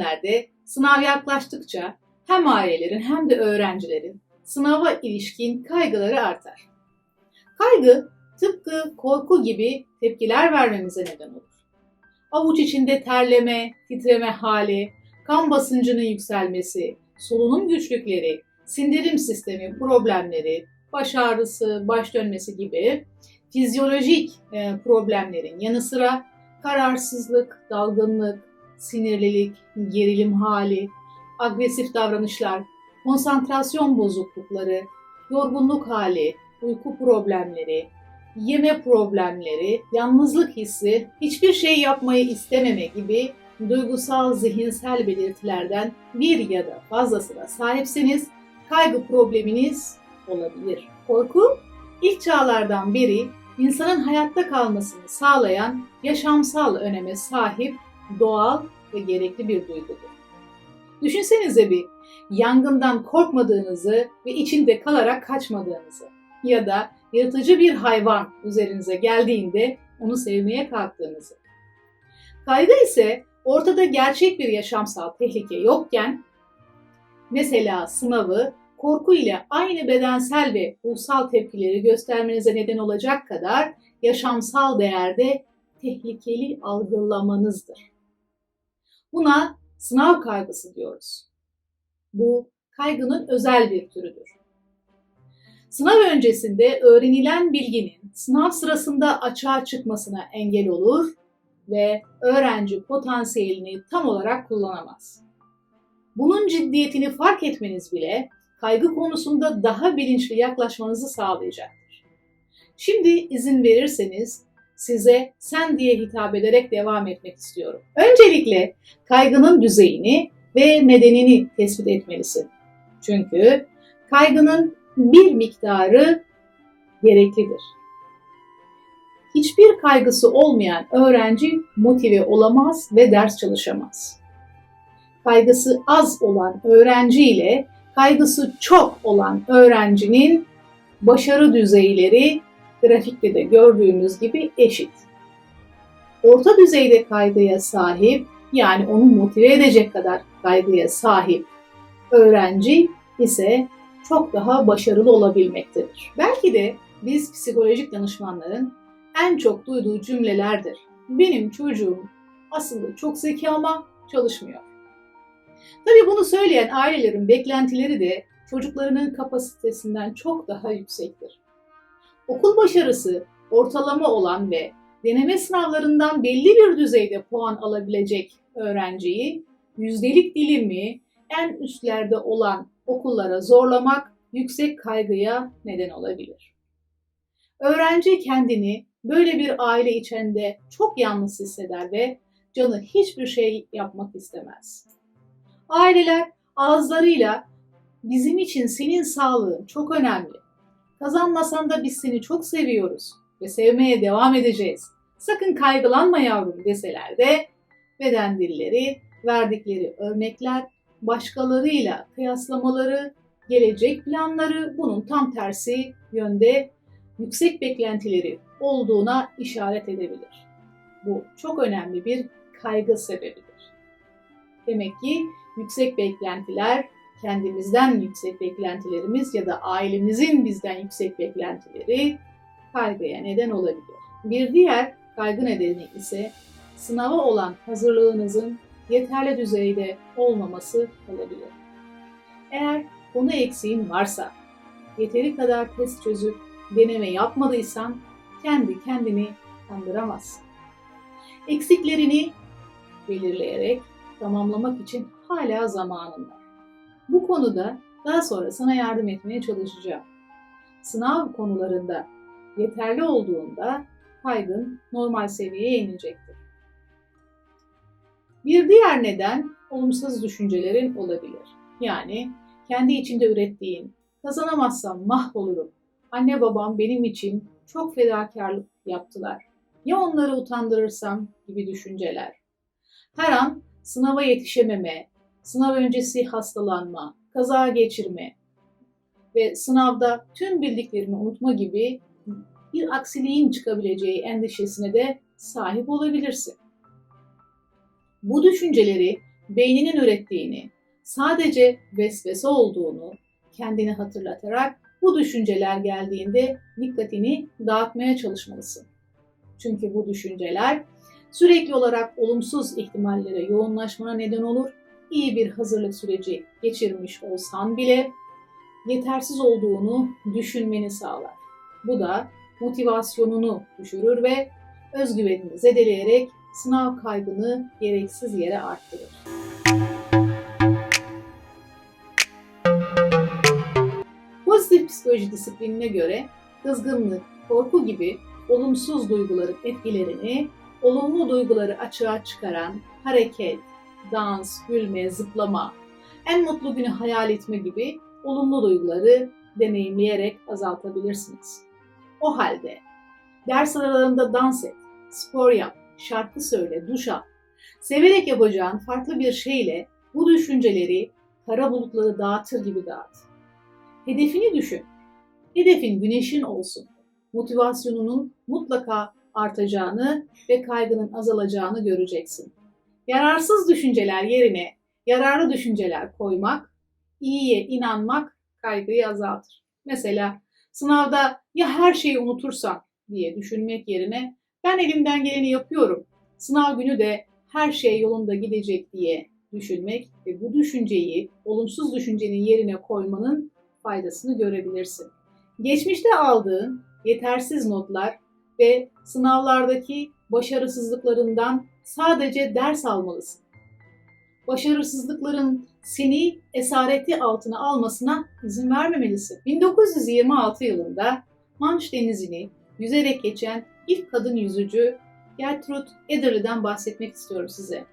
günlerde sınav yaklaştıkça hem ailelerin hem de öğrencilerin sınava ilişkin kaygıları artar. Kaygı tıpkı korku gibi tepkiler vermemize neden olur. Avuç içinde terleme, titreme hali, kan basıncının yükselmesi, solunum güçlükleri, sindirim sistemi problemleri, baş ağrısı, baş dönmesi gibi fizyolojik e, problemlerin yanı sıra kararsızlık, dalgınlık, sinirlilik, gerilim hali, agresif davranışlar, konsantrasyon bozuklukları, yorgunluk hali, uyku problemleri, yeme problemleri, yalnızlık hissi, hiçbir şey yapmayı istememe gibi duygusal, zihinsel belirtilerden bir ya da fazlasına sahipseniz kaygı probleminiz olabilir. Korku ilk çağlardan beri insanın hayatta kalmasını sağlayan yaşamsal öneme sahip doğal ve gerekli bir duygudur. Düşünsenize bir yangından korkmadığınızı ve içinde kalarak kaçmadığınızı ya da yırtıcı bir hayvan üzerinize geldiğinde onu sevmeye kalktığınızı. Kaygı ise ortada gerçek bir yaşamsal tehlike yokken mesela sınavı korku ile aynı bedensel ve ruhsal tepkileri göstermenize neden olacak kadar yaşamsal değerde tehlikeli algılamanızdır. Buna sınav kaygısı diyoruz. Bu kaygının özel bir türüdür. Sınav öncesinde öğrenilen bilginin sınav sırasında açığa çıkmasına engel olur ve öğrenci potansiyelini tam olarak kullanamaz. Bunun ciddiyetini fark etmeniz bile kaygı konusunda daha bilinçli yaklaşmanızı sağlayacaktır. Şimdi izin verirseniz size sen diye hitap ederek devam etmek istiyorum. Öncelikle kaygının düzeyini ve nedenini tespit etmelisin. Çünkü kaygının bir miktarı gereklidir. Hiçbir kaygısı olmayan öğrenci motive olamaz ve ders çalışamaz. Kaygısı az olan öğrenci ile kaygısı çok olan öğrencinin başarı düzeyleri grafikte de gördüğümüz gibi eşit. Orta düzeyde kaygıya sahip yani onu motive edecek kadar kaygıya sahip öğrenci ise çok daha başarılı olabilmektedir. Belki de biz psikolojik danışmanların en çok duyduğu cümlelerdir. Benim çocuğum aslında çok zeki ama çalışmıyor. Tabii bunu söyleyen ailelerin beklentileri de çocuklarının kapasitesinden çok daha yüksektir. Okul başarısı ortalama olan ve deneme sınavlarından belli bir düzeyde puan alabilecek öğrenciyi yüzdelik dilimi en üstlerde olan okullara zorlamak yüksek kaygıya neden olabilir. Öğrenci kendini böyle bir aile içinde çok yalnız hisseder ve canı hiçbir şey yapmak istemez. Aileler ağızlarıyla bizim için senin sağlığın çok önemli. Kazanmasan da biz seni çok seviyoruz ve sevmeye devam edeceğiz. Sakın kaygılanma yavrum deseler de beden dilleri, verdikleri örnekler, başkalarıyla kıyaslamaları, gelecek planları bunun tam tersi yönde yüksek beklentileri olduğuna işaret edebilir. Bu çok önemli bir kaygı sebebidir. Demek ki yüksek beklentiler, kendimizden yüksek beklentilerimiz ya da ailemizin bizden yüksek beklentileri kaygıya neden olabilir. Bir diğer kaygı nedeni ise sınava olan hazırlığınızın yeterli düzeyde olmaması olabilir. Eğer konu eksiğin varsa, yeteri kadar test çözüp deneme yapmadıysan kendi kendini kandıramazsın. Eksiklerini belirleyerek tamamlamak için hala zamanın var. Bu konuda daha sonra sana yardım etmeye çalışacağım. Sınav konularında yeterli olduğunda kaygın normal seviyeye inecektir. Bir diğer neden olumsuz düşüncelerin olabilir. Yani kendi içinde ürettiğin, kazanamazsam mahvolurum, anne babam benim için çok fedakarlık yaptılar, ya onları utandırırsam gibi düşünceler. Her an sınava yetişememe, sınav öncesi hastalanma, kaza geçirme ve sınavda tüm bildiklerini unutma gibi bir aksiliğin çıkabileceği endişesine de sahip olabilirsin. Bu düşünceleri beyninin ürettiğini, sadece vesvese olduğunu kendine hatırlatarak bu düşünceler geldiğinde dikkatini dağıtmaya çalışmalısın. Çünkü bu düşünceler sürekli olarak olumsuz ihtimallere yoğunlaşmana neden olur. İyi bir hazırlık süreci geçirmiş olsan bile yetersiz olduğunu düşünmeni sağlar. Bu da motivasyonunu düşürür ve özgüvenini zedeleyerek sınav kaygını gereksiz yere arttırır. Pozitif psikoloji disiplinine göre kızgınlık, korku gibi olumsuz duyguların etkilerini olumlu duyguları açığa çıkaran hareket, dans, gülme, zıplama, en mutlu günü hayal etme gibi olumlu duyguları deneyimleyerek azaltabilirsiniz. O halde ders aralarında dans et, spor yap, şarkı söyle, duş al. Severek yapacağın farklı bir şeyle bu düşünceleri kara bulutları dağıtır gibi dağıt. Hedefini düşün. Hedefin güneşin olsun. Motivasyonunun mutlaka artacağını ve kaygının azalacağını göreceksin. Yararsız düşünceler yerine yararlı düşünceler koymak, iyiye inanmak kaygıyı azaltır. Mesela sınavda ya her şeyi unutursam diye düşünmek yerine ben elimden geleni yapıyorum. Sınav günü de her şey yolunda gidecek diye düşünmek ve bu düşünceyi olumsuz düşüncenin yerine koymanın faydasını görebilirsin. Geçmişte aldığın yetersiz notlar ve sınavlardaki başarısızlıklarından sadece ders almalısın. Başarısızlıkların seni esareti altına almasına izin vermemelisin. 1926 yılında Manş Denizi'ni yüzerek geçen ilk kadın yüzücü Gertrude Ederly'den bahsetmek istiyorum size.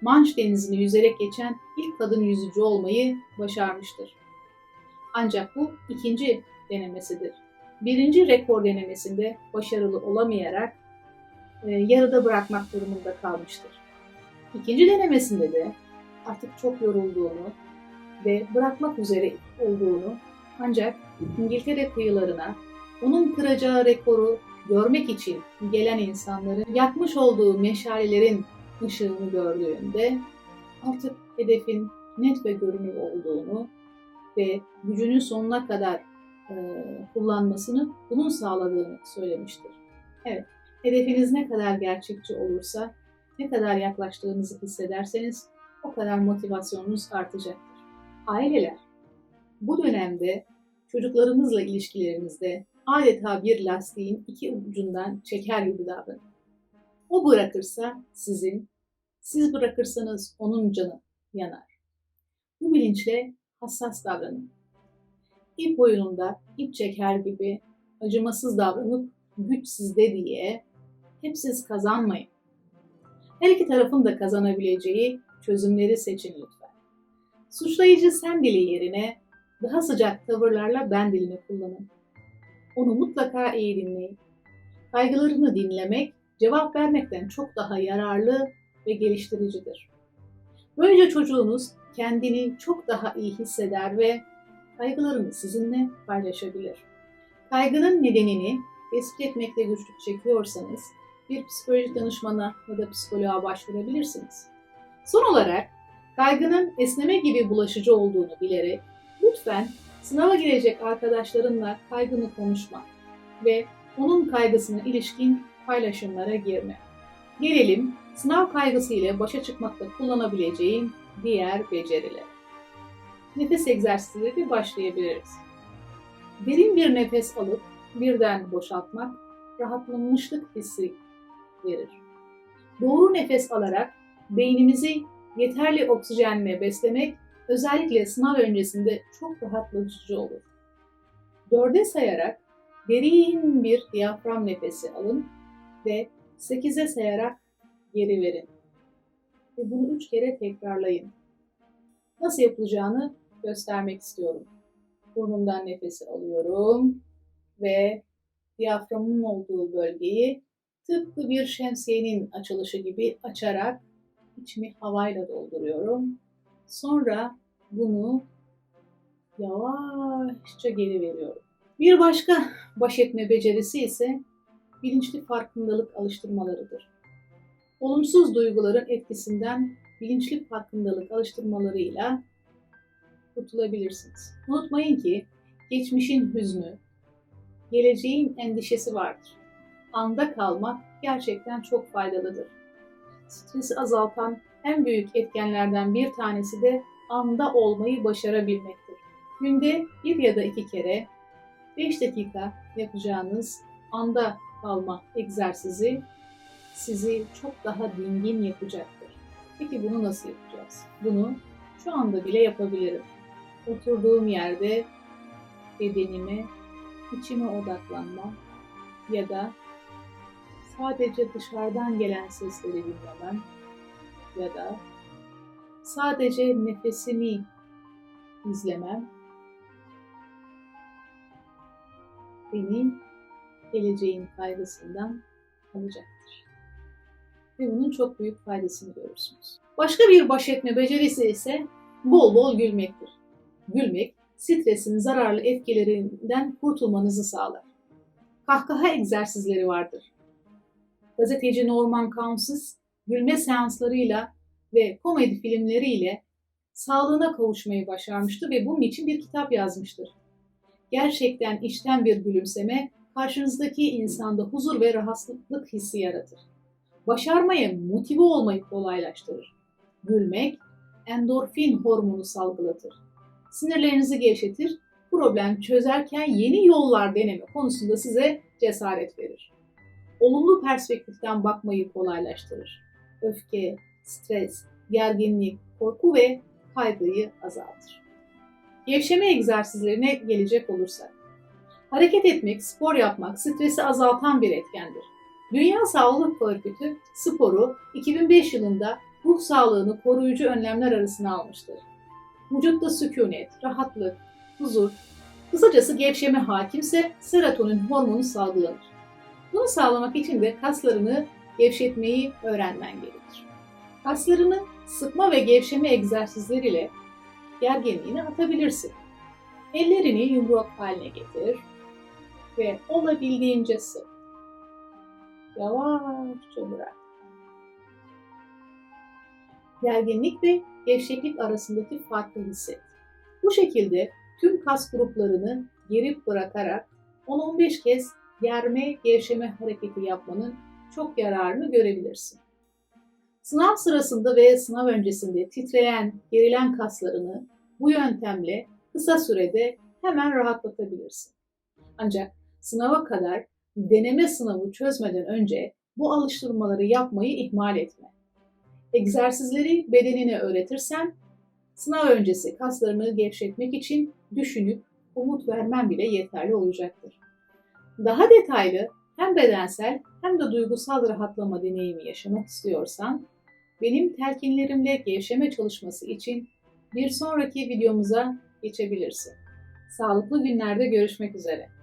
Manş Denizi'ni yüzerek geçen ilk kadın yüzücü olmayı başarmıştır. Ancak bu ikinci denemesidir. Birinci rekor denemesinde başarılı olamayarak yarıda bırakmak durumunda kalmıştır. İkinci denemesinde de artık çok yorulduğunu ve bırakmak üzere olduğunu ancak İngiltere kıyılarına onun kıracağı rekoru görmek için gelen insanların yakmış olduğu meşalelerin ışığını gördüğünde artık hedefin net ve görünür olduğunu ve gücünün sonuna kadar e, kullanmasını bunun sağladığını söylemiştir. Evet, hedefiniz ne kadar gerçekçi olursa, ne kadar yaklaştığınızı hissederseniz o kadar motivasyonunuz artacaktır. Aileler, bu dönemde çocuklarınızla ilişkilerinizde adeta bir lastiğin iki ucundan çeker gibi davranın. O bırakırsa sizin, siz bırakırsanız onun canı yanar. Bu bilinçle hassas davranın. İp oyununda ip çeker gibi acımasız davranıp güç sizde diye hep siz kazanmayın. Her iki tarafın da kazanabileceği çözümleri seçin lütfen. Suçlayıcı sen dili yerine daha sıcak tavırlarla ben dilini kullanın. Onu mutlaka iyi dinleyin. Kaygılarını dinlemek, cevap vermekten çok daha yararlı ve geliştiricidir. Böylece çocuğunuz kendini çok daha iyi hisseder ve kaygılarını sizinle paylaşabilir. Kaygının nedenini tespit etmekte güçlük çekiyorsanız bir psikolojik danışmana ya da psikoloğa başvurabilirsiniz. Son olarak kaygının esneme gibi bulaşıcı olduğunu bilerek lütfen sınava girecek arkadaşlarınla kaygını konuşma ve onun kaygısına ilişkin paylaşımlara girme. Gelelim sınav kaygısı ile başa çıkmakta kullanabileceğin diğer beceriler. Nefes egzersizleri başlayabiliriz. Derin bir nefes alıp birden boşaltmak rahatlamışlık hissi verir. Doğru nefes alarak beynimizi yeterli oksijenle beslemek özellikle sınav öncesinde çok rahatlatıcı olur. Dörde sayarak derin bir diyafram nefesi alın ve sekize sayarak geri verin. Ve bunu üç kere tekrarlayın. Nasıl yapılacağını göstermek istiyorum. Burnumdan nefesi alıyorum ve diyaframın olduğu bölgeyi tıpkı bir şemsiyenin açılışı gibi açarak içimi havayla dolduruyorum. Sonra bunu yavaşça geri veriyorum. Bir başka baş etme becerisi ise bilinçli farkındalık alıştırmalarıdır. olumsuz duyguların etkisinden bilinçli farkındalık alıştırmalarıyla kurtulabilirsiniz. Unutmayın ki geçmişin hüznü, geleceğin endişesi vardır. Anda kalmak gerçekten çok faydalıdır. Stresi azaltan en büyük etkenlerden bir tanesi de anda olmayı başarabilmektir. Günde bir ya da iki kere 5 dakika yapacağınız anda kalma egzersizi sizi çok daha dingin yapacaktır. Peki bunu nasıl yapacağız? Bunu şu anda bile yapabilirim. Oturduğum yerde bedenime, içime odaklanma ya da sadece dışarıdan gelen sesleri dinlemem ya da sadece nefesimi izlemem beni geleceğin kaygısından alacaktır. Ve bunun çok büyük faydasını görürsünüz. Başka bir baş etme becerisi ise bol bol gülmektir. Gülmek, stresin zararlı etkilerinden kurtulmanızı sağlar. Kahkaha egzersizleri vardır. Gazeteci Norman Cousins, gülme seanslarıyla ve komedi filmleriyle sağlığına kavuşmayı başarmıştı ve bunun için bir kitap yazmıştır. Gerçekten içten bir gülümseme karşınızdaki insanda huzur ve rahatsızlık hissi yaratır. Başarmaya motive olmayı kolaylaştırır. Gülmek endorfin hormonu salgılatır. Sinirlerinizi gevşetir, problem çözerken yeni yollar deneme konusunda size cesaret verir. Olumlu perspektiften bakmayı kolaylaştırır. Öfke, stres, gerginlik, korku ve kaygıyı azaltır. Gevşeme egzersizlerine gelecek olursak. Hareket etmek, spor yapmak stresi azaltan bir etkendir. Dünya Sağlık Örgütü sporu 2005 yılında ruh sağlığını koruyucu önlemler arasına almıştır. Vücutta sükunet, rahatlık, huzur, kısacası gevşeme hakimse serotonin hormonu salgılanır. Bunu sağlamak için de kaslarını gevşetmeyi öğrenmen gerekir. Kaslarını sıkma ve gevşeme egzersizleriyle gerginliğini atabilirsin. Ellerini yumruk haline getir ve olabildiğince sık. Yavaşça bırak. Gerginlik ve gevşeklik arasındaki farkı hisset. Bu şekilde tüm kas gruplarını gerip bırakarak 10-15 kez germe gevşeme hareketi yapmanın çok yararını görebilirsin. Sınav sırasında ve sınav öncesinde titreyen, gerilen kaslarını bu yöntemle kısa sürede hemen rahatlatabilirsin. Ancak sınava kadar deneme sınavı çözmeden önce bu alıştırmaları yapmayı ihmal etme. Egzersizleri bedenine öğretirsen sınav öncesi kaslarını gevşetmek için düşünüp umut vermen bile yeterli olacaktır. Daha detaylı hem bedensel hem de duygusal rahatlama deneyimi yaşamak istiyorsan benim telkinlerimle gevşeme çalışması için bir sonraki videomuza geçebilirsin. Sağlıklı günlerde görüşmek üzere.